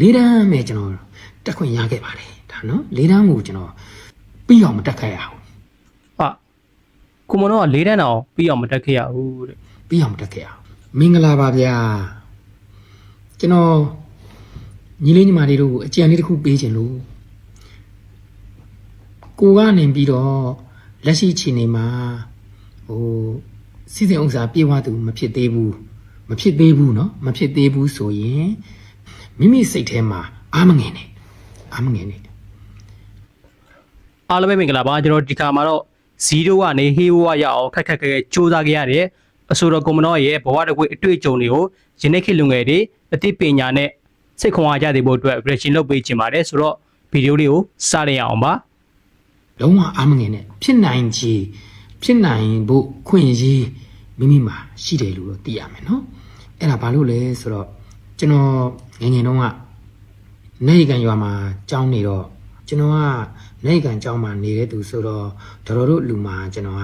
လေးတန်းပဲကျွန်တော်တက်ခွင့်ရခဲ့ပါတယ်ဒါနော်လေးတန်းကိုကျွန်တော်ပြီးအောင်မတက်ခဲ့ရဘူး ဟာကိုမွန်တော့ကလေးတန်းတောင်ပြီးအောင်မတက်ခဲ့ရဘူးတဲ့ ပြီးအောင်မတက်ခဲ့ရဘူးမင်္ဂလာပါဗျာကျွန်တော်ညီလေးညီမလေးတို့ကိုအကြံလေးတစ်ခုပေးခြင်းလို့ကိုကနေပြီးတော့လက်ရှိချိန်နေမှာဟိုစီစဉ်ဥစ္စာပြေဝသူမဖြစ်သေးဘူးမဖြစ်သေးဘူးเนาะမဖြစ်သေးဘူးဆိုရင် မိမိစိတ်ထဲမှာအာမငင်နေအာမငင်နေအားလုံးပဲမင်္ဂလာပါကျွန်တော်ဒီခါမှာတော့0ကနေဟေးဝရအောင်ခက်ခက်ခဲခဲစူးစမ်းခဲ့ရတဲ့အဆိုတော်ကွန်မနောရဲ့ဘဝတစ်ခွေအတွေ့အကြုံတွေကိုယနေ့ခေတ်လူငယ်တွေအသိပညာနဲ့စိတ်ခွန်အားကြတဲ့ဖို့အတွက် reaction လုပ်ပေးချင်ပါတယ်ဆိုတော့ဗီဒီယိုလေးကိုစရအောင်ပါလုံးဝအာမငင်နဲ့ဖြစ်နိုင်ချေဖြစ်နိုင်ဖို့ခွင့်ရမိမိမှာရှိတယ်လို့တော့သိရမယ်နော်အဲ့ဒါဘာလို့လဲဆိုတော့ ကျွန်တော်ငယ်ငယ်တုန်းကနေကန်ရွာမှာကြောင်းနေတော့ကျွန်တော်ကနေကန်ကြောင်းမှာနေတဲ့သူဆိုတော့တော်တော်တို့လူမှာကျွန်တော်က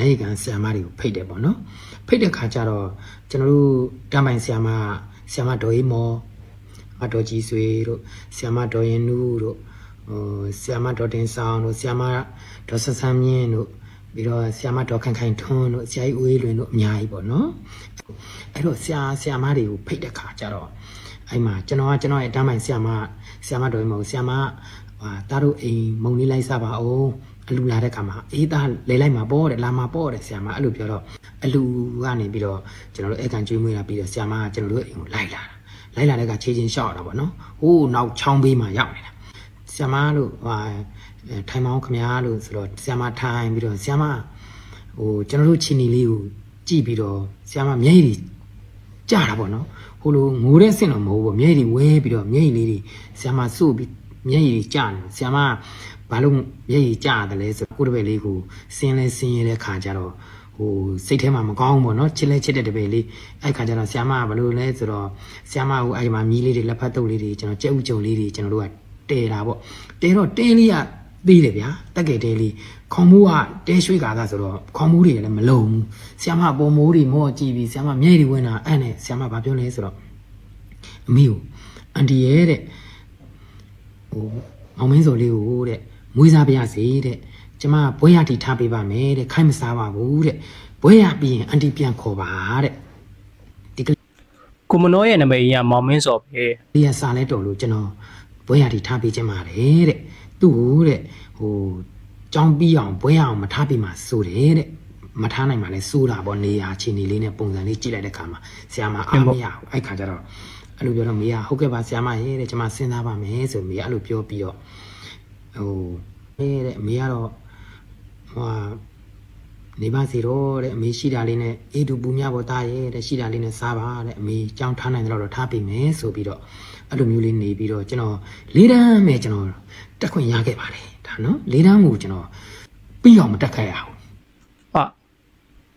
နေကန်ဆရာမတွေကိုဖိတ်တယ်ပေါ့နော်ဖိတ်တဲ့ခါကျတော့ကျွန်တော်တို့တမ်းပိုင်ဆရာမဆရာမဒေါ်အေးမော်အတော်ကြီးဆွေတို့ဆရာမဒေါ်ရင်နူးတို့ဟိုဆီယမဒေါ်တင်ဆောင်တို့ဆီယမဒေါ်ဆဆန်းမြင့်တို့ပြီးတော့ဆီယမဒေါ်ခိုင်ခိုင်ထွန်းတို့ဆရာကြီးဦးအေးလွင်တို့အများကြီးပေါ့နော်အဲ့တော့ဆရာဆရာမတွေကိုဖိတ်တဲ့ခါကျတော့အဲ့မှာကျွန်တော်ကကျွန်တော်ရဲ့အတန်းပိုင်းဆရာမဆရာမတော်မဟုတ်ဆရာမဟာတားတို့အိမ်မုံလေးလိုက်စားပါအောင်အလူလာတဲ့ခါမှာအေးသားလေလိုက်မှာပေါ့တဲ့လာမှာပေါ့တဲ့ဆရာမအဲ့လိုပြောတော့အလူကနေပြီးတော့ကျွန်တော်တို့အဲ့ကန်ကျွေးမွေးတာပြီးတော့ဆရာမကကျွန်တော်တို့အိမ်ကိုလိုက်လာတာလိုက်လာတဲ့ကခြေချင်းရှောက်ရတာပေါ့နော်ဟိုးနောက်ချောင်းဘေးမှာရောက်နေတာဆ iam မလို့ဟာအဲထိုင်မောင်းခမားလို့ဆိုတော့ဆ iam မထိုင်ပြီးတော့ဆ iam မဟိုကျွန်တော်တို့ချီနီလေးကို ကြည့်ပြီးတော့ဆ iam မမျက်ရည်ကြတာပေါ့နော်ဟိုလိုငိုတဲ့ဆင့်တော့မဟုတ်ဘူးမျက်ရည်ဝဲပြီးတော့မျက်ရည်လေးတွေဆ iam မစုပြီးမျက်ရည်ကြတယ်ဆ iam မဘာလို့မျက်ရည်ကြတယ်လဲဆိုတော့ကိုယ့်တပည့်လေးကိုဆင်းလဲဆင်းရတဲ့ခါကျတော့ဟိုစိတ်ထဲမှာမကောင်းဘူးပေါ့နော်ချစ်လဲချစ်တဲ့တပည့်လေးအဲ့ခါကျတော့ဆ iam မကဘာလို့လဲဆိုတော့ဆ iam မကိုအဲ့ဒီမှာမြီးလေးတွေလက်ဖက်တုပ်လေးတွေကျွန်တော်ကြက်ဥကြုံလေးတွေကျွန်တော်တို့ကတဲတာပေါ့တဲတော့တဲလေးက သေးတယ်ဗျာတက်ကဲတဲလေးခေါင်းမိုးကတဲရွှေကာသာဆိုတော့ခေါင်းမိုးတွေလည်းမလုံဘူးဆီယမပုံမိုးတွေမော့ကြည့်ပြီးဆီယမမျက်ရည်ဝင်တာအဲ့နဲ့ဆီယမဘာပြောလဲဆိုတော့အမေကိုအန်တီရဲ့တဲ့ဟိုမောင်မင်းစော်လေးကိုတဲ့မွေးစားပြရစေတဲ့ကျမဘွဲရတီထားပေးပါမယ်တဲ့ခိုင်းမစားပါဘူးတဲ့ဘွဲရပြီးရင်အန်တီပြန်ခေါ်ပါတဲ့ဒီကလေးကိုမနော်ရဲ့နာမည်ကြီးကမောင်မင်းစော်ပဲဒီရစာလဲတော်လို့ကျွန်တော်ဘွဲရတီထားပေးခြင်းပါတယ်တဲ့ သူ့ကိုတဲ့ဟိုကြောင်းပြီးအောင်ဘွဲရအောင်မထားပေးမှဆိုတယ်တဲ့မထားနိုင်မှလဲစိုးတာပေါ့နေရာချင်းနေလေးနဲ့ပုံစံလေးကြည့်လိုက်တဲ့ခါမှာဆရာမအားမရဘူးအဲ့ခါကျတော့အဲ့လိုပြောတော့မေကဟုတ်ကဲ့ပါဆရာမရေးတဲ့ကျွန်မစဉ်းစားပါမယ်ဆိုမေကအဲ့လိုပြောပြီးတော့ဟိုမေတဲ့အမေကတော့ဟိုဟာနေပါစီတော့တဲ့အမေရှိတာလေးနဲ့အေးတူပူမြပေါ်သားရဲ့တဲ့ရှိတာလေးနဲ့စားပါတဲ့အမေကြောင်းထားနိုင်တယ်တော့ထားပေးမယ်ဆိုပြီးတော့ အဲ့လိုမျိုးလေးနေပြီးတော့ကျွန်တော်လေးတန်းပဲကျွန်တော်တက်ခွင့်ရခဲ့ပါတယ်ဒါနော်လေးတန်းကိုကျွန်တော်ပြီးအောင်မတက်ခဲ့ရဘူးဟာ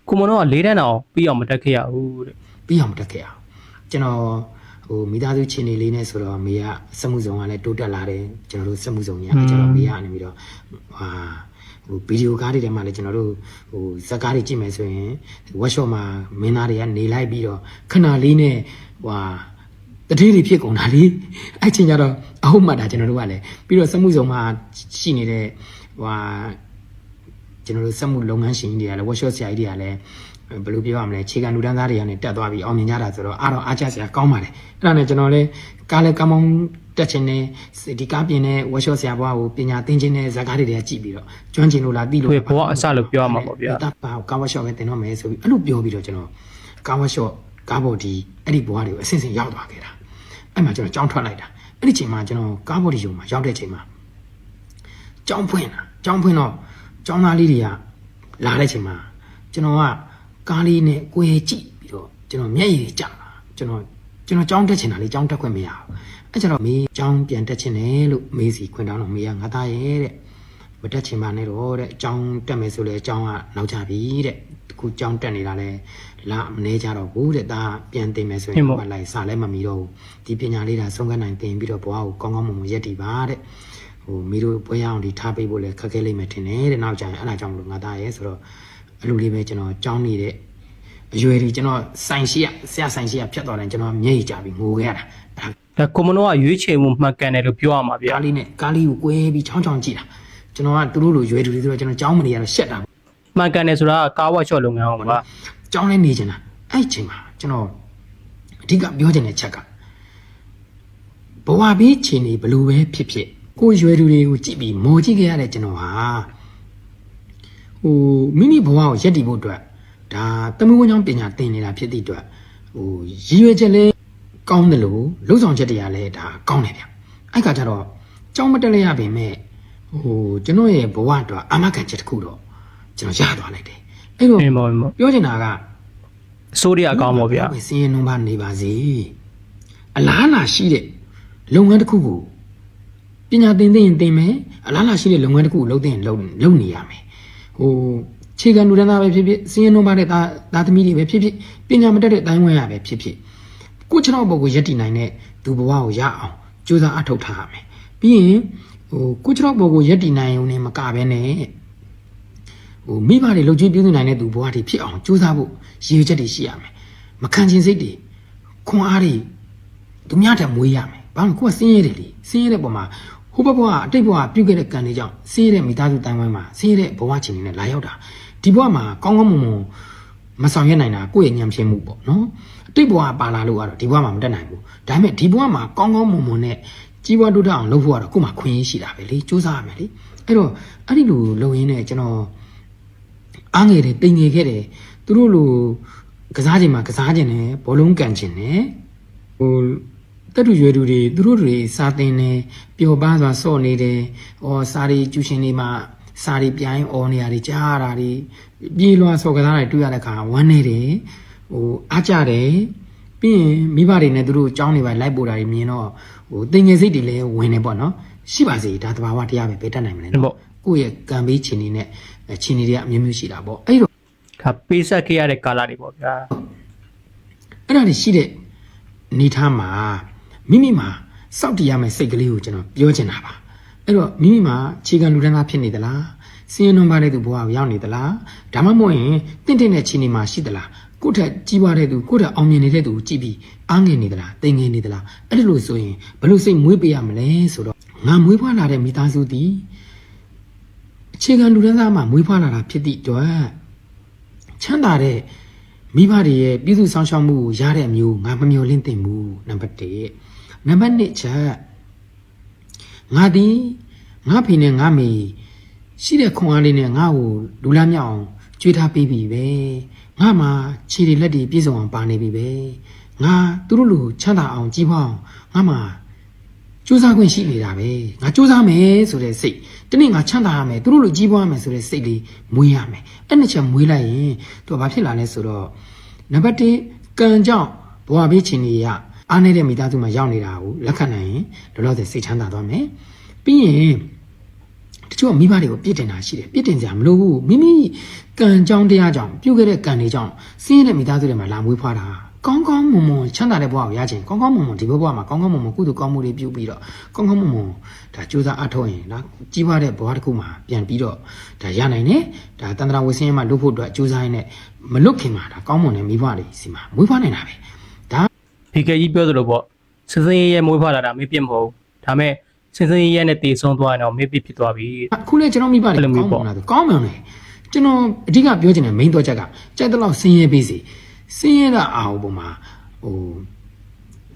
ကိုမနော်ကလေးတန်းတောင်ပြီးအောင်မတက်ခဲ့ရဘူးတဲ့ပြီးအောင်မတက်ခဲ့ရအောင်ကျွန်တော်ဟိုမိသားစုချင်းနေလေးနဲ့ဆိုတော့မေကစက်မှုဆောင်ကလည်းတိုးတက်လာတယ်ကျွန်တော်တို့စက်မှုဆောင်ကြီးကကျွန်တော်မေကနေပြီးတော့ဟာဟိုဗီဒီယိုကားတွေထဲမှာလည်းကျွန်တော်တို့ဟိုဇက်ကားတွေကြည့်မယ်ဆိုရင် workshop မှာမင်းသားတွေကနေလိုက်ပြီးတော့ခဏလေးနဲ့ဟွာ တတိတွေဖြစ်ကုန်တာလေအဲ့ချိန်ကျတော့အဟုတ်မှတ်တာကျွန်တော်တို့ကလည်းပြီးတော့စက်မှုဆောင်မှာရှိနေတဲ့ဟွာကျွန်တော်တို့စက်မှုလုပ်ငန်းရှင်ကြီးတွေကလည်း workshop ဆရာကြီးတွေကလည်းဘယ်လိုပြောရမလဲခြေကလူတန်းသားတွေကနေတက်သွားပြီးအောင်မြင်ကြတာဆိုတော့အားတော့အားကျစရာကောင်းပါတယ်အဲ့ဒါနဲ့ကျွန်တော်လည်းကားလည်းကောင်းကောင်းတက်ချင်တယ်ဒီကားပြင်တဲ့ workshop ဆရာဘွားကိုပညာသင်ခြင်းနဲ့ဇာတ်ကားတွေတွေကကြည့်ပြီးတော့ကျွမ်းကျင်လို့လားသိလို့ဘယ်ဘဝအစလို့ပြောရမှာပေါ့ဗျာတာပါကား workshop ပဲသင်တော့မယ်ဆိုပြီးအဲ့လိုပြောပြီးတော့ကျွန်တော်ကား workshop ကားဘော်ဒီအဲ့ဒီဘွားတွေကိုအဆင့်ဆင့်ရောက်သွားခဲ့တာ အဲ့မှာကျွန်တော်ကြောင်းထွက်လိုက်တာအဲ့ဒီချိန်မှာကျွန်တော်ကားဘော်ဒီရုံမှာရောက်တဲ့ချိန်မှာကြောင်းဖွင့်တာကြောင်းဖွင့်တော့ကြောင်းသားလေးတွေကလာတဲ့ချိန်မှာကျွန်တော်ကကားလေးနဲ့ကိုယ်ကြည့်ပြီးတော့ကျွန်တော်မျက်ရည်ကျလာကျွန်တော်ကျွန်တော်ကြောင်းတက်ချင်တာလေးကြောင်းတက်ခွင့်မရဘူးအဲကျတော့မေးကြောင်းပြန်တက်ချင်တယ်လို့မေးစီခွင့်တောင်းတော့မေးကငါသားရဲ့တဲ့မတက်ချင်ပါနဲ့တော့တဲ့ကြောင်းတက်မယ်ဆိုလဲကြောင်းကနောက်ကျပြီတဲ့အခုကြောင်းတက်နေတာလဲ လာမနေကြတော့ဘူးတဲ့ဒါပြန်တင်မယ်ဆိုရင်ဘာလိုက်စာလဲမမီတော့ဘူးဒီပညာလေးဒါဆုံးကနိုင်တင်ပြီးတော့ဘဝကိုကောင်းကောင်းမွန်မွန်ရက်တည်ပါတဲ့ဟိုမိတို့ပွဲရအောင်ဒီထားပေးဖို့လည်းခက်ခဲလိမ့်မယ်ထင်တယ်တဲ့နောက်ကျရင်အဲ့ဒါကြောင့်မလို့ငါသားရဲဆိုတော့အဲ့လိုလေးပဲကျွန်တော်ကြောင်းနေတဲ့အရွယ်ကြီးကျွန်တော်ဆိုင်ရှိရဆရာဆိုင်ရှိရဖြတ်သွားတယ်ကျွန်တော်မျက်ရည်ကျပြီးငိုခဲ့ရတာအဲ့ဒါဒါကွန်မနော်ကရွေးချယ်မှုမှန်ကန်တယ်လို့ပြောရမှာဗျာကားလေးနဲ့ကားလေးကိုကွဲပြီးချောင်းချောင်းကြည့်တာကျွန်တော်ကသူတို့လိုရွယ်တူတွေဆိုတော့ကျွန်တော်ကြောင်းမနေရတော့ရှက်တာမှန်ကန်တယ်ဆိုတာကကားဝတ်ချော့လုပ်ငန်းအောင်ပါ ကြောင်းလဲနေချင်တာအဲ့ဒီချိန်မှာကျွန်တော်အဓိကပြောချင်တဲ့ချက်ကဘဝဘေးခြေနေဘလို့ပဲဖြစ်ဖြစ်ကိုယ်ရွယ်တူတွေကိုကြည့်ပြီးမော်ကြည့်ခဲ့ရတဲ့ကျွန်တော်ဟာဟိုမိမိဘဝကိုရက်တည်ဖို့အတွက်ဒါတမန်ဝန်ကြောင့်ပညာသင်နေတာဖြစ်သည့်အတွက်ဟိုရည်ရွယ်ချက်လဲကောင်းတယ်လို့လှုပ်ဆောင်ချက်တရားလဲဒါကောင်းတယ်ဗျအဲ့ခါကျတော့ကြောင်းမတက်လဲရပေမဲ့ဟိုကျွန်တော်ရဲ့ဘဝအတွက်အာမခံချက်တစ်ခုတော့ကျွန်တော်ရသွားလိုက်တယ် အဲ့တော့အင်းပါပါပြောချင်တာကအစိုးရအကောင်းပါဗျာစင်းရင်နှုံးပါနေပါစေအလားလာရှိတဲ့လုပ်ငန်းတစ်ခုကိုပညာသင်သိရင်သင်မယ်အလားလာရှိတဲ့လုပ်ငန်းတစ်ခုကိုလုပ်သင်ရင်လုပ်လုပ်နေရမယ်ဟိုခြေကလူတန်းသားပဲဖြစ်ဖြစ်စင်းရင်နှုံးပါတဲ့သားသားသမီးတွေပဲဖြစ်ဖြစ်ပညာမတတ်တဲ့အတိုင်းဝန်းရပဲဖြစ်ဖြစ်ကိုယ့်ခြေထောက်ပေါ်ကိုရက်တည်နိုင်တဲ့သူဘဝကိုရအောင်ကြိုးစားအထောက်ထားရမယ်ပြီးရင်ဟိုကိုယ့်ခြေထောက်ပေါ်ကိုရက်တည်နိုင်ုံနဲ့မကဘဲနဲ့ ဟိုမိဘတွေလှုပ်ကြွေးပြုစုနိုင်တဲ့သူဘဝတွေဖြစ်အောင်ကြိုးစားဖို့ရည်ရွယ်ချက်တွေရှိရမယ်။မခံချင်စိတ်တွေခွန်အားတွေသူများတက်မွေးရမယ်။ဘာလို့ကိုကစင်းရဲတယ်လေ။စင်းရဲတဲ့ပုံမှာဟိုဘဘကအတိတ်ဘဝပြုတ်ခဲ့တဲ့ကံတွေကြောင့်စင်းရဲတဲ့မိသားစုတိုင်းဝိုင်းမှာစင်းရဲတဲ့ဘဝချင်းတွေနဲ့လာရောက်တာဒီဘဝမှာကောင်းကောင်းမွန်မွန်မဆောင်ရွက်နိုင်တာကိုယ့်ရဲ့ညံဖြစ်မှုပေါ့နော်။အတိတ်ဘဝပါလာလို့ကတော့ဒီဘဝမှာမတက်နိုင်ဘူး။ဒါပေမဲ့ဒီဘဝမှာကောင်းကောင်းမွန်မွန်နဲ့ကြီးပွားတိုးတက်အောင်လုပ်ဖို့ကတော့ကိုယ်မှာခွင့်ရရှိတာပဲလေ။စူးစမ်းရမယ်လေ။အဲ့တော့အဲ့ဒီလိုလုပ်ရင်းနဲ့ကျွန်တော် အားငယ်တယ်တိမ်ငယ်ခဲ့တယ်သူတို့လိုကစားခြင်းမှာကစားခြင်းနဲ့ဘောလုံးကန်ခြင်းနဲ့ဟိုတက်တူရွယ်တူတွေသူတို့တွေစာသင်တယ်ပျော်ပါစွာစော့နေတယ်ဟောစာရီကျူရှင်တွေမှာစာရီပြိုင်းអော်နေရတွေကြားရတာတွေပြေးလွှားစော်ကစားတွေတွေ့ရတဲ့အခါဝမ်းနေတယ်ဟိုအားကြတယ်ပြီးရင်မိဘတွေနဲ့သူတို့ကြောင်းနေပါလိုက်ပို့တာတွေမြင်တော့ဟိုတင်ငယ်စိတ်တွေလည်းဝင်နေပေါ့နော်ရှိပါစေဒါတဘာဝတရားပဲဘယ်တတ်နိုင်မလဲဟုတ်နော်ပေါ့ ကိုယ့်ရဲ့ကံပေးခြင်းတွေနဲ့ခြင်းတွေကအမျိုးမျိုးရှိတာပေါ့အဲ့တော့ဒါပေးဆက်ခဲ့ရတဲ့ကာလတွေပေါ့ဗျာအဲ့ဒါတွေရှိတဲ့နေထားမှာမိမိမှာစောင့်တည်ရမယ့်စိတ်ကလေးကိုကျွန်တော်ပြောချင်တာပါအဲ့တော့မိမိမှာခြေကလူတန်းသားဖြစ်နေသလားစင်းရဲနှုံးပါတဲ့သူဘဝကိုရောက်နေသလားဒါမှမဟုတ်ရင်တင့်တင့်တဲ့ခြေနေမှာရှိသလားကိုယ့်ထက်ကြီးပွားတဲ့သူကိုယ့်ထက်အောင်မြင်နေတဲ့သူကိုကြည့်ပြီးအားငယ်နေသလားတိမ်ငယ်နေသလားအဲ့ဒါလို့ဆိုရင်ဘယ်လိုစိတ်မွေးပေးရမလဲဆိုတော့ငါမွေးဖွားလာတဲ့မိသားစုသည် အခြေခံလူတန်းသားမှာမွေးဖွားလာတာဖြစ်သည့်အတွက်ချမ်းသာတဲ့မိဘတွေရဲ့ပြည်သူဆောင်ရှောက်မှုကိုရတဲ့အမျိုးငါမမျှော်လင့်သင့်ဘူးနံပါတ်1နံပါတ်2ချက်ငါဒီငါဖေနဲ့ငါမေရှိတဲ့ခွန်အားလေးနဲ့ငါ့ကိုလူလားမြောက်အောင်ကြွေးထားပေးပြီပဲငါမှာခြေတွေလက်တွေပြည့်စုံအောင်ပါနေပြီပဲငါသူတို့လူချမ်းသာအောင်ကြီးပွားအောင်ငါမှာ စူးစမ်းခွင့်ရှိနေတာပဲငါစူးစမ်းမယ်ဆိုတဲ့စိတ်တနေ့ငါချမ်းသာရမယ်သူတို့လူကြီးပွားရမယ်ဆိုတဲ့စိတ်လေးမွေးရမယ်အဲ့နှစ်ချက်မွေးလိုက်ရင်သူကဘာဖြစ်လာလဲဆိုတော့နံပါတ်1ကံကြောင့်ဘဝဘေးချင်းကြီးရအားနေတဲ့မိသားစုမှာရောက်နေတာကိုလက်ခံနိုင်ရင်လောလောဆယ်စိတ်ချမ်းသာသွားမယ်ပြီးရင်တချို့ကမိဘတွေကိုပြစ်တင်တာရှိတယ်ပြစ်တင်ကြမလို့ဘူးမိမိကံကြောင့်တရားကြောင့်ပြုတ်ခဲ့တဲ့ကံတွေကြောင့်ဆင်းရဲတဲ့မိသားစုတွေမှာလာမွေးဖွားတာ ကောင်းကောင်းမွန်မွန်ချမ်းသာတဲ့ဘဝကိုရချင်ကောင်းကောင်းမွန်မွန်ဒီဘဝမှာကောင်းကောင်းမွန်မွန်ကုသိုလ်ကောင်းမှုတွေပြုပြီးတော့ကောင်းကောင်းမွန်မွန်ဒါကြိုးစားအထောက်ရင်ဒါကြီးပွားတဲ့ဘဝတစ်ခုမှာပြန်ပြီးတော့ဒါရနိုင်တယ်ဒါတန်ត្រာဝဆင်းရဲမှာလုပ်ဖို့အတွက်ကြိုးစားရင်းနဲ့မလွတ်ခင်မှာဒါကောင်းမွန်တဲ့မိဘတွေစီမှာမွေးဖွားနိုင်တာပဲဒါဒီကကြီးပြောသလိုပေါ့စစင်းရဲရဲမွေးဖွားလာတာမေးပြစ်မဟုတ်ဒါပေမဲ့စစင်းရဲရဲနဲ့တည်ဆုံးသွားရင်တော့မေးပြစ်ဖြစ်သွားပြီအခုလေကျွန်တော်မိဘတွေအဲ့လိုမျိုးကောင်းပေါ့မွန်လာဆိုကောင်းမွန်တယ်ကျွန်တော်အဓိကပြောချင်တဲ့ main တော့ချက်ကကြိုက်တဲ့လောက်ဆင်းရဲပေးစီ ဆင်းရဲတာအာဟုပုံမှာဟို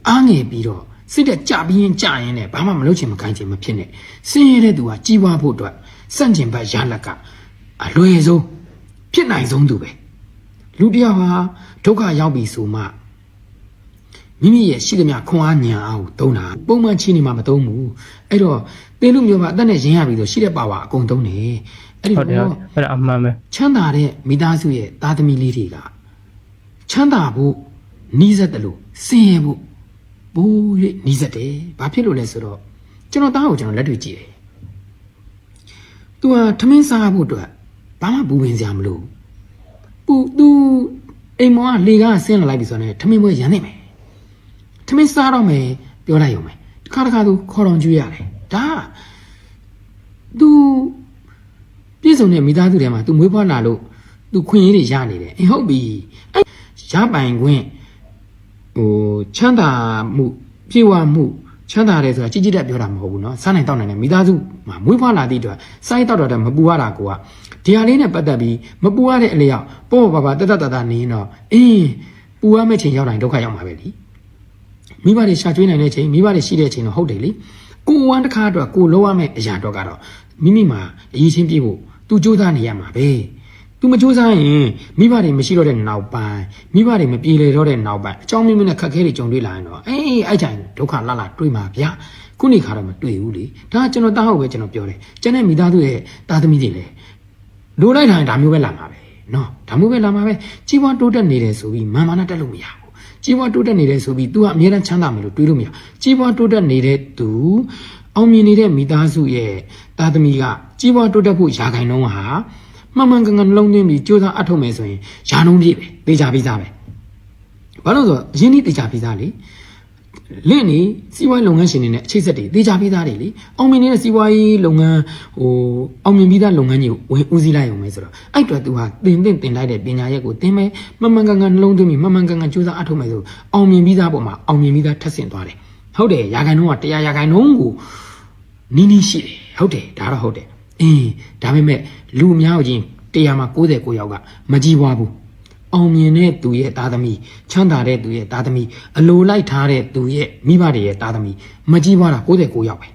အားငယ်ပြီးတော့စိတ်တက်ကြပြီးရင်ကြရင်လည်းဘာမှမလုပ်ချင်မခိုင်းချင်မဖြစ်နဲ့ဆင်းရဲတဲ့သူကကြီးပွားဖို့အတွက်စန့်ကျင်ဘက်ရလက်ကအလွယ်ဆုံးဖြစ်နိုင်ဆုံးသူပဲလူတစ်ယောက်ဟာဒုက္ခရောက်ပြီဆိုမှမိမိရဲ့ရှိသမျှခွန်အားညံအားကိုသုံးတာပုံမှန်ချင်းနေမှမသုံးဘူးအဲ့တော့သင်လူမျိုးကအသက်နဲ့ရင်းရပြီဆိုရှိတဲ့ပါဝါအကုန်သုံးတယ်အဲ့ဒီဟုတ်တယ်တော့အဲ့ဒါအမှန်ပဲချမ်းသာတဲ့မိသားစုရဲ့သားသမီးလေးတွေက ချမ်းသာဖို့နီးစက်တယ်လို့ဆင်းရဲဖို့ဘိုး၍နီးစက်တယ်ဘာဖြစ်လို့လဲဆိုတော့ကျွန်တော်သားကိုကျွန်တော်လက်တွေ့ကြည့်တယ်သူဟာထမင်းစားဖို့အတွက်ဘာမှပူပင်စရာမလိုပူသူအိမ်မောကလေကားဆင်းလာလိုက်ပြီဆိုတော့ထမင်းပွဲရန်နေမယ်ထမင်းစားတော့မယ်ပြောလိုက်ရုံပဲတခါတခါသူခေါ်တော်ကျွေးရတယ်ဒါသူပြည်စုံတဲ့မိသားစုထဲမှာသူမွေးဖွားလာလို့သူခွင့်ရည်တွေရနေတယ်အဟုတ်ပြီအဲ့ ရပိုင်ခွင့်ဟိုချမ်းသာမှု ပြေဝမှုချမ်းသာတယ်ဆိုတာကြီးကြီးတက်ပြောတာမဟုတ်ဘူးเนาะစားနိုင်တောက်နိုင်တယ်မိသားစုမှာမွေးဖွားလာသည့်အတွက်စားရတောက်တော့တယ်မပူရတာကိုကဒီဟာလေးနဲ့ပတ်သက်ပြီးမပူရတဲ့အလျောက်ပေါ့ပေါ့ပါပါတတတတနေရင်တော့အေးပူရမယ့်ချိန်ရောက်တိုင်းဒုက္ခရောက်မှာပဲလीမိဘတွေရှာကျွေးနိုင်တဲ့ချိန်မိဘတွေရှိတဲ့ချိန်တော့ဟုတ်တယ်လीကိုဝမ်းတစ်ခါအတွက်ကိုလောရမယ့်အရာတော့ကတော့မိမိမှာအရေးချင်းပြည့်ဖို့သူစူးစမ်းနေရမှာပဲ သူမစူးစမ်းရင်မိဘတွေမရှိတော့တဲ့နောက်ပိုင်းမိဘတွေမပြေလည်တော့တဲ့နောက်ပိုင်းအကြောင်းမျိုးမျိုးနဲ့ခက်ခဲတွေကြုံတွေ့လာရင်တော့အေးအဲ့တိုင်းဒုက္ခလာလာတွေ့မှာဗျာခုနေခါတော့မတွေ့ဘူးလေဒါကကျွန်တော်တားဟုတ်ပဲကျွန်တော်ပြောတယ်ကျန်တဲ့မိသားစုရဲ့တာသမီတွေလည်းလိုလိုက်တိုင်းဒါမျိုးပဲလာမှာပဲနော်ဒါမျိုးပဲလာမှာပဲကြီးပွားတိုးတက်နေတယ်ဆိုပြီးမာမာနာတက်လို့မရဘူးကြီးပွားတိုးတက်နေတယ်ဆိုပြီး तू ကအမြဲတမ်းချမ်းသာမယ်လို့တွေးလို့မရကြီးပွားတိုးတက်နေတဲ့ तू အောင်မြင်နေတဲ့မိသားစုရဲ့တာသမီကကြီးပွားတိုးတက်ဖို့ယာခိုင်နှုန်းဟာ မှန်မှန်ကန်ကန်နှလုံးသွင်းပြီးကြိုးစားအထောက်မယ်ဆိုရင်ယာနှုန်းပြည့်ပဲသေချာပြီးသားပဲဘာလို့လဲဆိုတော့အရင်ဒီသေချာပြီးသားလေလင့်နေစီးပွားရေးလုပ်ငန်းရှင်တွေနဲ့အချိတ်ဆက်တွေသေချာပြီးသားတွေလေအောင်မြင်နေတဲ့စီးပွားရေးလုပ်ငန်းဟိုအောင်မြင်ပြီးသားလုပ်ငန်းကြီးကိုဝင်ဦးစီးလိုက်အောင်ပဲဆိုတော့အဲ့အတွက်သူဟာတင်တင်တင်လိုက်တဲ့ပညာရက်ကိုသင်မယ်မှန်မှန်ကန်ကန်နှလုံးသွင်းပြီးမှန်မှန်ကန်ကန်ကြိုးစားအထောက်မယ်ဆိုအောင်မြင်ပြီးသားပုံမှာအောင်မြင်ပြီးသားထပ်ဆင့်သွားတယ်ဟုတ်တယ်ရာခိုင်နှုန်းကတရားရာခိုင်နှုန်းကိုနီးနီးရှိတယ်ဟုတ်တယ်ဒါတော့ဟုတ်တယ် အင်းဒါပေမဲ့လူအများကြီးတရားမှာ69ယောက်ကမကြည်ပွားဘူးအောင်မြင်တဲ့သူရဲ့သားသမီးချမ်းသာတဲ့သူရဲ့သားသမီးအလိုလိုက်ထားတဲ့သူရဲ့မိဘတွေရဲ့သားသမီးမကြည်ပွားတာ69ယောက်ပဲ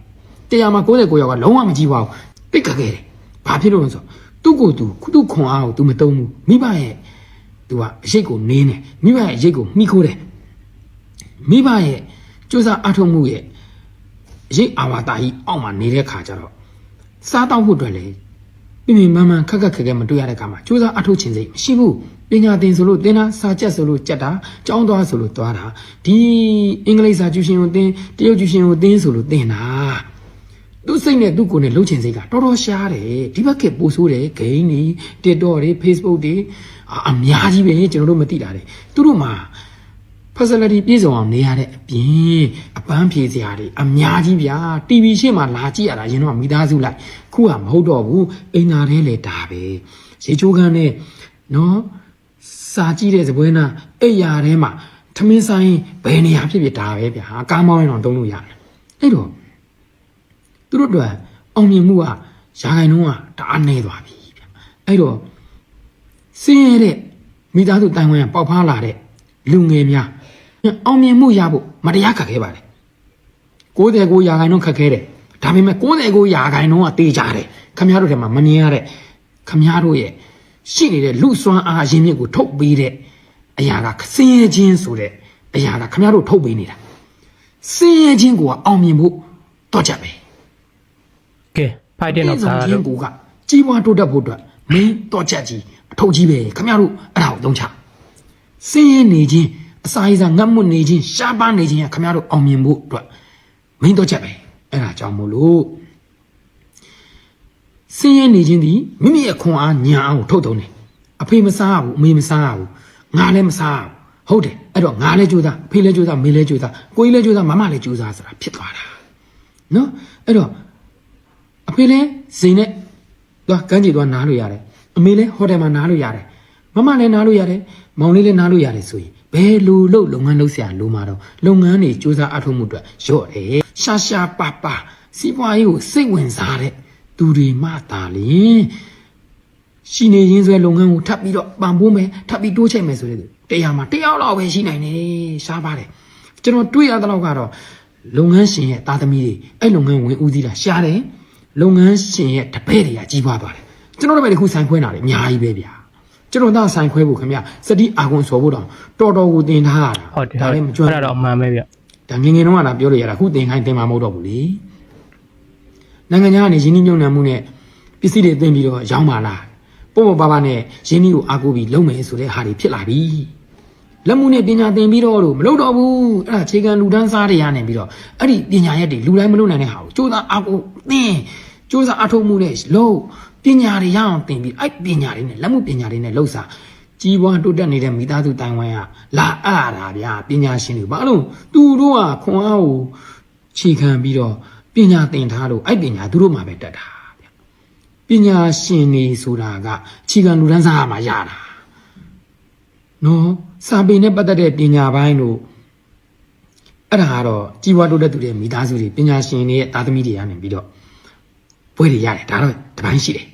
တရားမှာ69ယောက်ကလုံးဝမကြည်ပွားဘူးတိတ်ခက်ခဲ့တယ်ဘာဖြစ်လို့လဲဆိုတော့သူ့ကိုယ်သူသူ့ခွန်အားကို तू မတုံးဘူးမိဘရဲ့ तू ကအရေးကိုနင်းတယ်မိဘရဲ့အရေးကိုမှီခိုးတယ်မိဘရဲ့ကြိုးစားအထောက်မှုရဲ့ရိတ်အာဝါတာကြီးအောက်မှာနေတဲ့ခါကျတော့ စားတောက်ဖို့အတွက်လေပြင်းပြင်းမှန်မှန်ခက်ခက်ခဲခဲမတွေ့ရတဲ့ခါမှာကြိုးစားအထောက်ခြင်းစိတ်မရှိဘူးပညာသင်ဆိုလို့သင်တာစာချက်ဆိုလို့ကြက်တာကြောင်းသွားဆိုလို့သွားတာဒီအင်္ဂလိပ်စာကျူရှင်ကိုသင်တရုတ်ကျူရှင်ကိုသင်ဆိုလို့သင်တာသူ့စိတ်နဲ့သူ့ကိုယ်နဲ့လှုပ်ချင်စိတ်ကတော်တော်ရှားတယ်ဒီဘက်ကပို့ဆိုးတယ်ဂိမ်းတွေ TikTok တွေ Facebook တွေအာအများကြီးပဲကျွန်တော်တို့မသိတာတယ်သူတို့မှာ facility ပြည့်စုံအောင်နေရတဲ့အပြင်အပန်းဖြေစရာတွေအများကြီးဗျာ TV ရှေ့မှာလာကြည့်ရတာရင်တော့မိသားစုလိုက်ခုကမဟုတ်တော့ဘူးအိမ်သာထဲလေဒါပဲရေချိုးခန်းနဲ့နော်စာကြည့်တဲ့ဇပွဲနာအိယာထဲမှာထမင်းဆိုင်ဘယ်နေရာဖြစ်ဖြစ်ဒါပဲဗျာကားမောင်းရင်တော့တုံးလို့ရတယ်အဲ့တော့သူတို့တို့အောင်မြင်မှုကရာခိုင်နှုန်းကတအားနေသွားပြီဗျာအဲ့တော့စင်းရတဲ့မိသားစုတိုင်ဝမ်ကပေါက်ဖားလာတဲ့ လူငယ်များအောင်မြင်မှုရဖို့မတရားခက်ခဲပါလေ69ရာခိုင်နှုန်းခက်ခဲတယ်ဒါပေမဲ့69ရာခိုင်နှုန်းကတေးကြတယ်ခမရတို့ထဲမှာမမြင်ရတဲ့ခမရတို့ရဲ့ရှိနေတဲ့လူစွမ်းအားရင်းမြစ်ကိုထုတ်ပေးတဲ့အရာကစင်းရဲခြင်းဆိုတဲ့အရာကခမရတို့ထုတ်ပေးနေတာစင်းရဲခြင်းကိုအောင်မြင်ဖို့တော့ချက်ပဲကဲဖိုက်တဲ့တော့ဆောင်ဒါခြင်းတော့ကိုကကြီးပွားတိုးတက်ဖို့အတွက်မင်းတော့ချက်ကြီးအထုတ်ကြီးပဲခမရတို့အဲ့ဒါကိုသုံးချ စင်းရဲနေခြင်းအစာရည်စာငတ်မွတ်နေခြင်းရှားပါနေခြင်းကခမရတို့အောင်မြင်ဖို့အတွက်မင်းတော့ချက်ပဲအဲ့ဒါကြောင့်မို့လို့စင်းရဲနေခြင်းဒီမိမိရဲ့ခွန်အားညာအောင်ထုတ်တုံးတယ်အဖေမစားဘူးအမေမစားဘူးငါလည်းမစားဘူးဟုတ်တယ်အဲ့တော့ငါလည်းကြိုးစားအဖေလည်းကြိုးစားမေလည်းကြိုးစားကိုကြီးလည်းကြိုးစားမမလည်းကြိုးစားဆိုတာဖြစ်သွားတာနော်အဲ့တော့အဖေလည်းဇိန်နဲ့သွားကန်းကြီးသွားနားလို့ရတယ်အမေလည်းဟိုတယ်မှာနားလို့ရတယ် မမလည်းနားလို့ရတယ်မောင်လေးလည်းနားလို့ရတယ်ဆိုရင်ဘယ်လိုလုပ်လုပ်ငန်းလုပ်ဆရာလိုမှာတော့လုပ်ငန်းတွေစူးစမ်းအထောက်မှုအတွက်ရော့တယ်ရှာရှာပါပါစီးပွားရေးကိုစိတ်ဝင်စားတဲ့သူတွေမှသာလျင်ရှိနေရင်းဆွဲလုပ်ငန်းကိုထပ်ပြီးတော့ပံ့ပိုးမယ်ထပ်ပြီးတိုးချိတ်မယ်ဆိုတဲ့တရားမှာတရားလောက်ပဲရှိနိုင်တယ်ရှားပါတယ်ကျွန်တော်တွေ့ရတဲ့လောက်ကတော့လုပ်ငန်းရှင်ရဲ့သားသမီးတွေအဲ့လုပ်ငန်းဝင်ဦးစီးတာရှားတယ်လုပ်ငန်းရှင်ရဲ့တပည့်တွေကကြီးပွားသွားတယ်ကျွန်တော်တို့ပဲဒီခုဆိုင်ခွဲတာလေအများကြီးပဲဗျာ ကျွန်တော်သားဆိုင်ခွဲဖို့ခင်ဗျစတိအာကွန်စော်ဖို့တော့တော်တော်ကိုတင်ထားရတာဟုတ်တယ်ဒါဟုတ်တလည်းယ်မကျွမ်းအဲ့ဒါတော့အမှန်ပဲဗျဒါငယ်ငယ်တုန်းကလာပြောလို့ရတာအခုတင်ခိုင်းတင်မှာမဟုတ်တော့ဘူးလေနိုင်ငံခြားကနေရင်းနှီးမြှုပ်နှံမှုနဲ့ပစ္စည်းတွေတင်ပြီးတော့ရောင်းပါလားပေါ့ပေါ့ပါပါနဲ့ရင်းနှီးကိုအားကိုးပြီးလုပ်မယ်ဆိုတဲ့ဟာတွေဖြစ်လာပြီလက်မှုနဲ့ပညာသင်ပြီးတော့လို့မလုပ်တော့ဘူးအဲ့ဒါခြေခံလူတန်းစားတွေရနေပြီးတော့အဲ့ဒီပညာရက်တွေလူတိုင်းမလုပ်နိုင်တဲ့ဟာကိုစူးစမ်းအားကိုးသင်စူးစမ်းအားထုတ်မှုနဲ့လုပ် ပညာတွေရအောင်သင်ပြီးအဲ့ပညာတွေနဲ့လက်မှုပညာတွေနဲ့လှုပ်စားကြီးပွားတိုးတက်နေတဲ့မိသားစုတိုင်ဝမ်ကလာအားတာဗျာပညာရှင်တွေဘာလို့သူတို့ကခွန်အားကိုခြေခံပြီးတော့ပညာသင်ထားလို့အဲ့ပညာသူတို့မှပဲတက်တာဗျာပညာရှင်တွေဆိုတာကခြေခံလူတန်းစားမှာရတာနော်စာပေနဲ့ပတ်သက်တဲ့ပညာပိုင်းတို့အဲ့ဒါကတော့ကြီးပွားတိုးတက်သူတွေမိသားစုတွေပညာရှင်တွေရဲ့သားသမီးတွေကနေပြီးတော့ပွဲတွေရတယ်ဒါတော့တပိုင်းရှိတယ်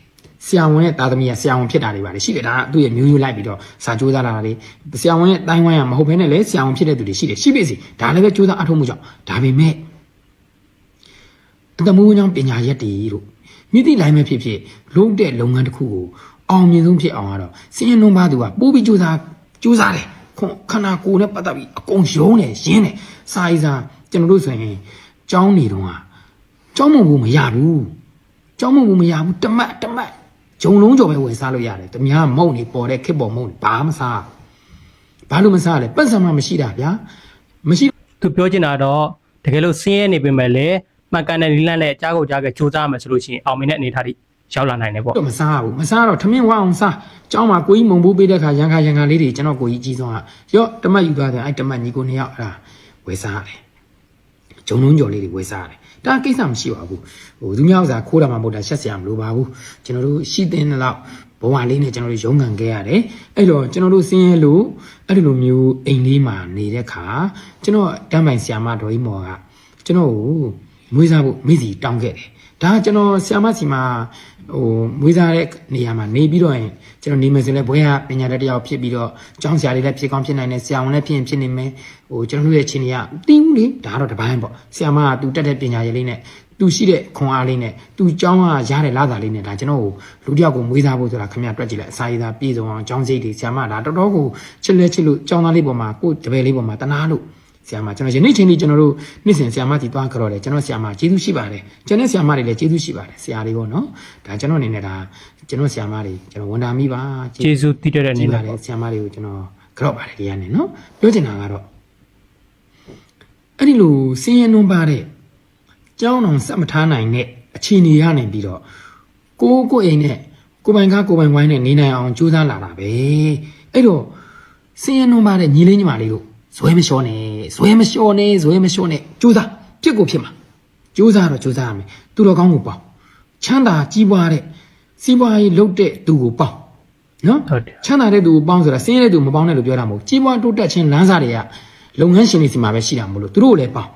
ဆရာဝန်ရဲ့သားသမီးကဆရာဝန်ဖြစ်တာတွေပါလေရှိတယ်ဒါကသူ့ရဲ့မျိုးရိုးလိုက်ပြီးတော့စာကြိုးစားလာတာတွေဆရာဝန်ရဲ့တိုင်းဝိုင်းကမဟုတ်ဘဲနဲ့လေဆရာဝန်ဖြစ်တဲ့သူတွေရှိတယ်ရှိပြီစီဒါလည်းပဲကြိုးစားအထောက်မှုကြောင့်ဒါပေမဲ့အတမိုးကြောင့်ပညာရက်တွေတို့မိသည့်တိုင်းပဲဖြစ်ဖြစ်လုံးတဲ့လုပ်ငန်းတစ်ခုကိုအောင်မြင်ဆုံးဖြစ်အောင်ကတော့စင်ရင်လုံးပါသူကပိုးပြီးကြိုးစားကြိုးစားတယ်ခွန်ခန္ဓာကိုယ်နဲ့ပတ်သက်ပြီးအကုန်ယုံတယ်ရင်းတယ်စာရေးစာကျွန်တော်တို့ဆိုရင်ကြောင်းနေတော့ကကြောင်းမဖို့မရဘူးကြောင်းမဖို့မရဘူးတမတ်တမတ် ဂျုံလုံးကြော်ပဲဝင်စားလို့ရတယ်တများမုံနေပေါ်တဲ့ခစ်ပေါ်မုံနေဘာမှစားဘာလို့မစားလဲပတ်စံမှမရှိတာဗျာမရှိသူပြောချင်တာတော့တကယ်လို့ဆင်းရဲနေပေမဲ့လည်းမှန်ကန်တဲ့နီလန်းနဲ့ကြားကိုကြားကစူးစမ်းမယ်ဆိုလို့ရှိရင်အောင်မြင်တဲ့အနေအထားတွေရောက်လာနိုင်တယ်ပေါ့တော့မစားဘူးမစားတော့ထမင်းဝအောင်စားကျောင်းမှာကိုကြီးမုံဘူးပေးတဲ့ခါရန်ခါရန်ခါလေးတွေကျွန်တော်ကိုကြီးကြီးဆုံးကရော့တမတ်ယူသွားတယ်အဲ့တမတ်ညီကိုနှစ်ယောက်အဲ့ဒါဝယ်စားရတယ်ဂျုံလုံးကြော်လေးတွေဝယ်စားရတယ် ဒါကိစ္စမရှိပါဘူးဟိုသူများဥစားခိုးတာမှမဟုတ်တာရှက်စရာမလိုပါဘူးကျွန်တော်တို့ရှိတဲ့လောက်ဘဝလေးနဲ့ကျွန်တော်တို့ရုန်းကန်ခဲ့ရတယ်အဲ့တော့ကျွန်တော်တို့ဆင်းရဲလို့အဲ့ဒီလိုမျိုးအိမ်လေးမှာနေတဲ့ခါကျွန်တော်တမ်းပိုင်ဆီယာမတော်ကြီးမော်ကကျွန်တော်ကိုမွေးစားဖို့မိစီတောင်းခဲ့တယ်ဒါကကျွန်တော်ဆီယာမစီမှာ ဟိုမွေးစားတဲ့နေရာမှာနေပြီးတော့ရင်ကျွန်တော်နေမယ်ဆိုရင်လည်းဘွဲကပညာတတ်တစ်ယောက်ဖြစ်ပြီးတော့ကျောင်းဆရာလေးလည်းဖြစ်ကောင်းဖြစ်နိုင်တယ်ဆရာဝန်လည်းဖြစ်ရင်ဖြစ်နေမယ်ဟိုကျွန်တော်တို့ရဲ့ချင်းတွေကတင်းဦးလေဒါကတော့တပိုင်းပေါ့ဆရာမကသူတက်တဲ့ပညာရည်လေးနဲ့သူရှိတဲ့ခွန်အားလေးနဲ့သူကျောင်းကရတဲ့လာတာလေးနဲ့ဒါကျွန်တော်ကိုလူတစ်ယောက်ကိုမွေးစားဖို့ဆိုတာခင်ဗျတွက်ကြည့်လိုက်အစာရည်သာပြည့်စုံအောင်ကျောင်းစိတ်တွေဆရာမဒါတော်တော်ကိုချစ်လဲချစ်လို့ကျောင်းသားလေးပေါ်မှာကိုယ်တပည့်လေးပေါ်မှာတနာလို့ ဆရာမကျွန်တော်ယနေ့ချင်းဒီကျွန်တော်တို့နေ့စဉ်ဆရာမကြီးသွားကြတော့တယ်ကျွန်တော်ဆရာမကျေးဇူးရှိပါတယ်ကျွန်တော်ဆရာမတွေလည်းကျေးဇူးရှိပါတယ်ဆရာတွေပေါ့နော်ဒါကျွန်တော်အနေနဲ့ဒါကျွန်တော်ဆရာမတွေကျွန်တော်ဝန်တာမိပါကျေးဇူးတည်တဲ့အနေကြည့်ပါနဲ့တယ်ပေါ့ဆရာမတွေကိုကျွန်တော်ကြောက်ပါတယ်ဒီကနေနော်ပြောချင်တာကတော့အဲ့ဒီလိုစင်းရဲနှုံးပါတဲ့ကြောင်းအောင်စက်မထားနိုင်တဲ့အခြေအနေရနိုင်ပြီးတော့ကိုကိုအိမ်နဲ့ကိုပိုင်ကားကိုပိုင်ဝိုင်းနဲ့နေနိုင်အောင်ကြိုးစားလာတာပဲအဲ့တော့စင်းရဲနှုံးပါတဲ့ညီလေးညီမလေးတို့ ဇွဲမလျှောနဲ့ဇွဲမလျှောနဲ့ဇွဲမလျှောနဲ့ကြိုးစားဖြစ်ကိုဖြစ်မှာကြိုးစားတော့ကြိုးစားရမယ်သူတော်ကောင်းကိုပေါ့ချမ်းသာကြီးပွားတဲ့စီးပွားရေးလုပ်တဲ့သူကိုပေါ့နော်ဟုတ်တယ်ချမ်းသာတဲ့သူကိုပေါင်းဆိုတာဆင်းရဲတဲ့သူမပေါင်းနဲ့လို့ပြောတာမဟုတ်ကြီးပွားတိုးတက်ခြင်းလမ်းစာတွေကလုပ်ငန်းရှင်တွေစီမှာပဲရှိတာမဟုတ်လို့သူတို့ကိုလည်းပေါင်း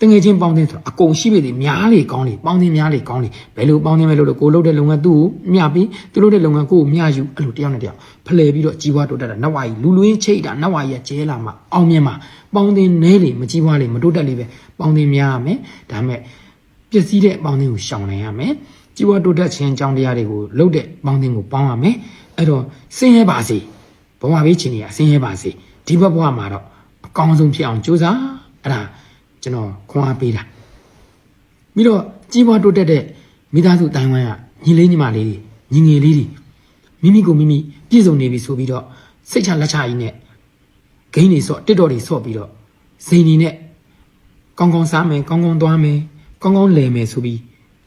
တငယ်ချင်းပေါင်းတဲ့ဆိုတော့အကုန်ရှိပြီဒီများလေကောင်းလေပေါင်းတဲ့များလေကောင်းလေဘယ်လိုပေါင်းတဲ့မဲလို့လို့ကိုလုပ်တဲ့လုပ်ငန်းသူ့ကိုမျှပြီးသူလုပ်တဲ့လုပ်ငန်းကိုကိုမျှယူအဲ့လိုတယောက်နဲ့တယောက်ဖလှယ်ပြီးတော့ကြီးပွားတိုးတက်တာနောက်ဝါကြီးလူလွင်းချိတ်တာနောက်ဝါကြီးကကျဲလာမှအောင်မြင်မှာပေါင်းတဲ့နဲလေမကြီးပွားလေမတိုးတက်လေပဲပေါင်းတဲ့များရမယ်ဒါပေမဲ့ပျက်စီးတဲ့ပေါင်းတဲ့ကိုရှောင်နိုင်ရမယ်ကြီးပွားတိုးတက်ခြင်းအကြောင်းတရားတွေကိုလုပ်တဲ့ပေါင်းတဲ့ကိုပေါင်းရမယ်အဲ့တော့စင်ရဲပါစေဘဝဘေးချင်းကြီးအဆင်းရဲပါစေဒီဘက်ဘဝမှာတော့အကောင်းဆုံးဖြစ်အောင်ကြိုးစားအဲ့ဒါ ကျွန်တော်ခွန်အားပေးတာပြီးတော့ကြီးပွားတိုးတက်တဲ့မိသားစုတိုင်းဝိုင်းကညီလေးညီမလေးတွေညီငယ်လေးတွေမိမိကိုမိမိပြည့်စုံနေပြီဆိုပြီးတော့စိတ်ချလက်ချကြီးနဲ့ဂိမ်းတွေဆော့တစ်တော်တွေဆော့ပြီးတော့စိန်နေနဲ့ကောင်းကောင်းစားမယ်ကောင်းကောင်းသွားမယ်ကောင်းကောင်းလည်မယ်ဆိုပြီး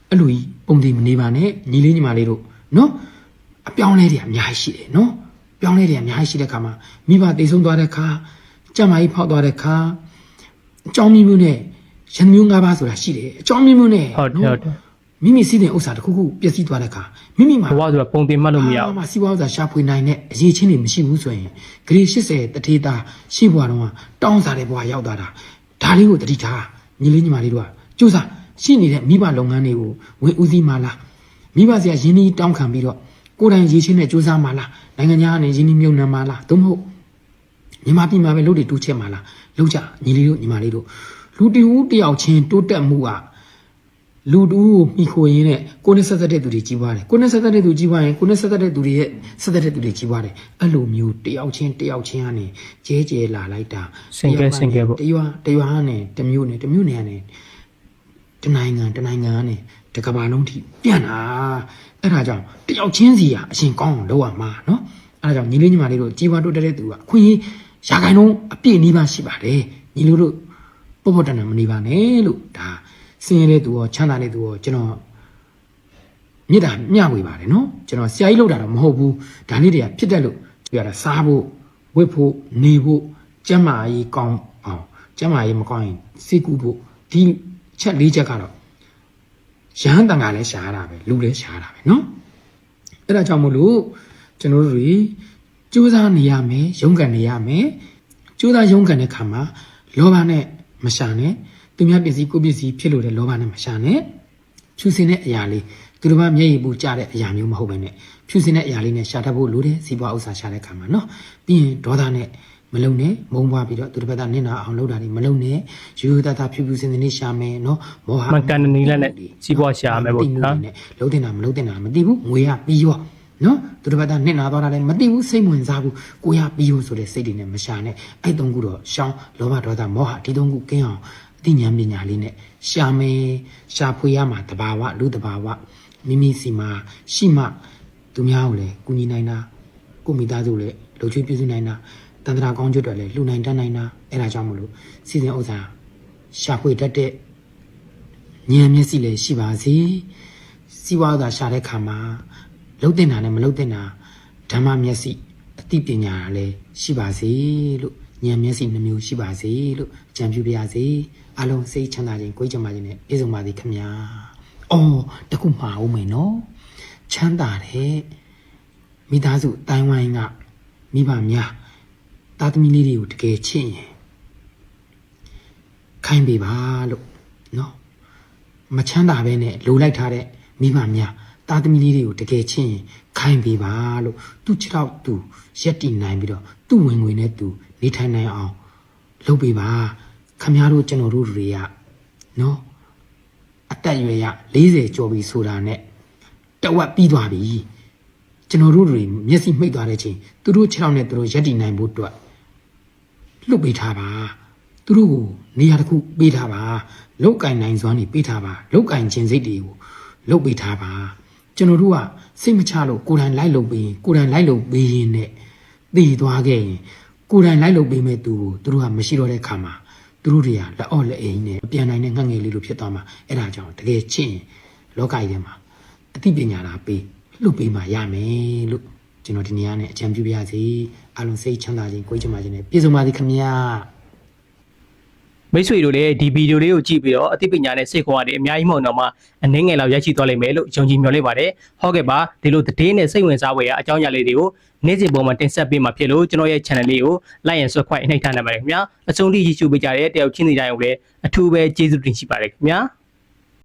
အဲ့လိုကြီးပုံစံမနေပါနဲ့ညီလေးညီမလေးတို့နော်အပြောင်းလဲတွေအများကြီးရှိတယ်နော်ပြောင်းလဲတွေအများကြီးရှိတဲ့ခါမှာမိဘတည်ဆုံးသွားတဲ့ခါကြက်မကြီးဖောက်သွားတဲ့ခါ အကြောင်းမျိုးမျိုးနဲ့ရန်မျိုး၅ပါးဆိုတာရှိတယ်အကြောင်းမျိုးမျိုးနဲ့ဟုတ်တယ်ဟုတ်တယ်မိမိစီးတဲ့ဥစ္စာတစ်ခုခုပျက်စီးသွားတဲ့ခါမိမိမှာဘဝဆိုတာပုံတင်မှတ်လို့မရဘူးမှာစီးပွားဥစ္စာရှာဖွေနိုင်တဲ့အရေးချင်းတွေမရှိဘူးဆိုရင်ဂရေ80တထေးသားရှိဘွားတော့ကတောင်းစားတဲ့ဘွားရောက်သွားတာဒါလေးကိုတတိထားညီလေးညီမလေးတို့ကကြိုးစားရှိနေတဲ့မိဘလုပ်ငန်းတွေကိုဝင်ဦးစီးမှလားမိဘဆရာရင်းနှီးတောင်းခံပြီးတော့ကိုယ်တိုင်ရေးချင်းနဲ့ကြိုးစားမှလားနိုင်ငံခြားကနေရင်းနှီးမြုပ်နှံမှလားသို့မဟုတ်မြန်မာပြည်မှာပဲလုပ်တွေတိုးချက်မှလား လုပ်ကြညီလေးတို့ညီမလေးတို့လူတူဦးတယောက်ချင်းတိုးတက်မှုကလူတူကိုမိခိုရင်းနဲ့ကိုနဲ့ဆက်သက်တဲ့သူတွေကြီးပွားတယ်ကိုနဲ့ဆက်သက်တဲ့သူကြီးပွားရင်ကိုနဲ့ဆက်သက်တဲ့သူတွေရဲ့ဆက်သက်တဲ့သူတွေကြီးပွားတယ်အဲ့လိုမျိုးတယောက်ချင်းတယောက်ချင်းကနေကျဲကျဲလာလိုက်တာစင်ကဲစင်ကဲပေါ့တရွာတရွာနဲ့တမျိုးနဲ့တမျိုးနဲ့ကနေတနိုင်ငံတနိုင်ငံကနေတကဘာလုံးထိပြန့်တာအဲ့ဒါကြောင့်တယောက်ချင်းစီကအရှင်ကောင်းအောင်လုပ်ရမှာနော်အဲ့ဒါကြောင့်ညီလေးညီမလေးတို့ကြီးပွားတိုးတက်တဲ့သူကအခွင့်အရေး ရာခိုင်နှုန်းအပြည့်နှီးပါရှိပါတယ်ညီလိုတို့ပေါ့ပေါ့တန်တန်မနေပါနဲ့လို့ဒါစင်ရတဲ့သူရောချမ်းသာတဲ့သူရောကျွန်တော်မြစ်တာမျှဝေပါတယ်နော်ကျွန်တော်ဆရာကြီးလောက်တာတော့မဟုတ်ဘူးဒါလေးတွေကဖြစ်တတ်လို့ပြောတာစားဖို့ဝတ်ဖို့နေဖို့ကျန်းမာရေးကောင်းအောင်ကျန်းမာရေးမကောင်းရင်စိတ်ကူးဖို့ဒီချက်လေးချက်ကတော့ရဟန်းတန်ကလည်းရှားတာပဲလူလည်းရှားတာပဲနော်အဲ့ဒါကြောင့်မို့လို့ကျွန်တော်တို့တွေ ကြိုးစားနေရမယ်ရုန်းကန်နေရမယ်ကြိုးစားရုန်းကန်တဲ့ခါမှာလောဘနဲ့မရှာနဲ့သူများပစ္စည်းကိုယ့်ပစ္စည်းဖြစ်လို့တဲ့လောဘနဲ့မရှာနဲ့ဖြူစင်တဲ့အရာလေးသူတို့ကမျက်ရည်ပူကြတဲ့အရာမျိုးမဟုတ်ပဲနဲ့ဖြူစင်တဲ့အရာလေးနဲ့ရှာတတ်ဖို့လိုတယ်စီးပွားဥစ္စာရှာတဲ့ခါမှာနော်ပြီးရင်ဒေါသနဲ့မလုံနဲ့မုံပွားပြီးတော့သူတစ်ပတ်သားနင့်နာအောင်လုပ်တာတွေမလုံနဲ့ယူယူတတဖြူဖြူစင်စင်လေးရှာမယ်နော်မောဟမှန်ကန်တဲ့နည်းလမ်းနဲ့စီးပွားရှာမယ်ပေါ့နော်နဲ့လုံးတင်တာမလုံးတင်တာမသိဘူးငွေရပြီးရော နော်သူတစ်ပတ်သားနင့်နာသွားတာလည်းမသိဘူးစိတ်ဝင်စားဘူးကိုရပြီးရောဆိုတဲ့စိတ်တွေနဲ့မရှာနဲ့အဲ့သုံးခုတော့ရှောင်းလောဘဒေါသမောဟဒီသုံးခုကင်းအောင်အသိဉာဏ်ပညာလေးနဲ့ရှာမယ်ရှာဖွေရမှာတဘာဝလူတဘာဝမိမိစီမှာရှိမှသူများကိုလည်းကူညီနိုင်တာကိုမိသားစုလည်းလှုပ်ချွေးပြုစုနိုင်တာတန်တရာကောင်းကျွတ်တွေလည်းလှူနိုင်တတ်နိုင်တာအဲ့ဒါကြောင့်မလို့စီစဉ်ဥစ္စာရှာဖွေတတ်တဲ့ဉာဏ်မျက်စိလည်းရှိပါစေစီးပွားသာရှာတဲ့ခါမှာ လှုပ်တင်တာနဲ့မလှုပ်တင်တာဓမ္မမျက်စိအသိပညာလည်းရှိပါစေလို့ဉာဏ်မျက်စိနှမျိုးရှိပါစေလို့ကြံပြုပါရစေအလုံးစိတ်ချမ်းသာခြင်းကိုယ်ကြံပါခြင်းနဲ့ပြည့်စုံပါသည်ခင်ဗျာအော်တခုမှာအောင်မယ်နော်ချမ်းသာတဲ့မိသားစုအတိုင်းဝိုင်းကမိဘများတာသမီလေးတွေကိုတကယ်ချစ်ရင်ခိုင်းပေးပါလို့နော်မချမ်းသာပဲနဲ့လိုလိုက်ထားတဲ့မိဘများ တာသမီလေးတွေကိုတကယ်ချင်းရင်ခိုင်းပေးပါလို့သူ့ခြေထောက်သူရက်တည်နိုင်ပြီးတော့သူ့ဝင်ငွေနဲ့သူနေထိုင်နိုင်အောင်လုပ်ပေးပါခမများတို့ကျွန်တော်တို့တွေကနော်အသက်အရွယ်ရ40ကျော်ပြီဆိုတာနဲ့တဝက်ပြီးသွားပြီကျွန်တော်တို့တွေမျက်စိမှိတ်သွားတဲ့ချိန်သူတို့ခြေထောက်နဲ့သူတို့ရက်တည်နိုင်ဖို့အတွက်လွတ်ပေးထားပါသူတို့ကိုနေရာတစ်ခုပေးထားပါလောက်ကင်နိုင်စွမ်းနေပေးထားပါလောက်ကင်ခြင်းစိတ်တွေကိုလုတ်ပေးထားပါ ကျွန်တော်တို့ကစိတ်မချလို့ကိုယ်တိုင်လိုက်လုပ်ပေးရင်ကိုယ်တိုင်လိုက်လုပ်ပေးရင်နဲ့တည်သွားခဲ့ရင်ကိုယ်တိုင်လိုက်လုပ်ပေးမဲ့သူကိုသူတို့ကမရှိတော့တဲ့ခါမှာသူတို့တွေကလက်အော့လက်အိမ်နဲ့ပြန်နိုင်တဲ့ငတ်ငယ်လေးလိုဖြစ်သွားမှာအဲ့ဒါကြောင့်တကယ်ချင့်ရင်လောကကြီးထဲမှာအသိပညာလာပေးလွတ်ပေးမှရမယ်လို့ကျွန်တော်ဒီနေရာနဲ့အကြံပြုပါရစေအလုံးစိတ်ချမ်းသာခြင်းကိုယ်ချမ်းသာခြင်းနဲ့ပြည့်စုံပါစေခင်ဗျာ မိတ်ဆွေတို့လည်းဒီဗီဒီယိုလေးကိုကြည့်ပြီးတော့အသိပညာနဲ့စိတ်ခွန်အားတွေအများကြီးမဟုတ်တော့မှအနည်းငယ်လောက်ရရှိသွားလိမ့်မယ်လို့ယုံကြည်မျှော်လင့်ပါတယ်။ဟုတ်ကဲ့ပါဒီလိုသတင်းနဲ့စိတ်ဝင်စားဖွယ်ရာအကြောင်းအရာလေးတွေကိုနေ့စဉ်ပုံမှာတင်ဆက်ပေးမှာဖြစ်လို့ကျွန်တော်ရဲ့ channel လေးကို like and subscribe နှိပ်ထားနိုင်ပါတယ်ခင်ဗျာ။အဆုံးထိကြည့်ရှုပေးကြတဲ့တယောက်ချင်းစီတိုင်းကိုလည်းအထူးပဲကျေးဇူးတင်ရှိပါတယ်ခင်ဗျာ။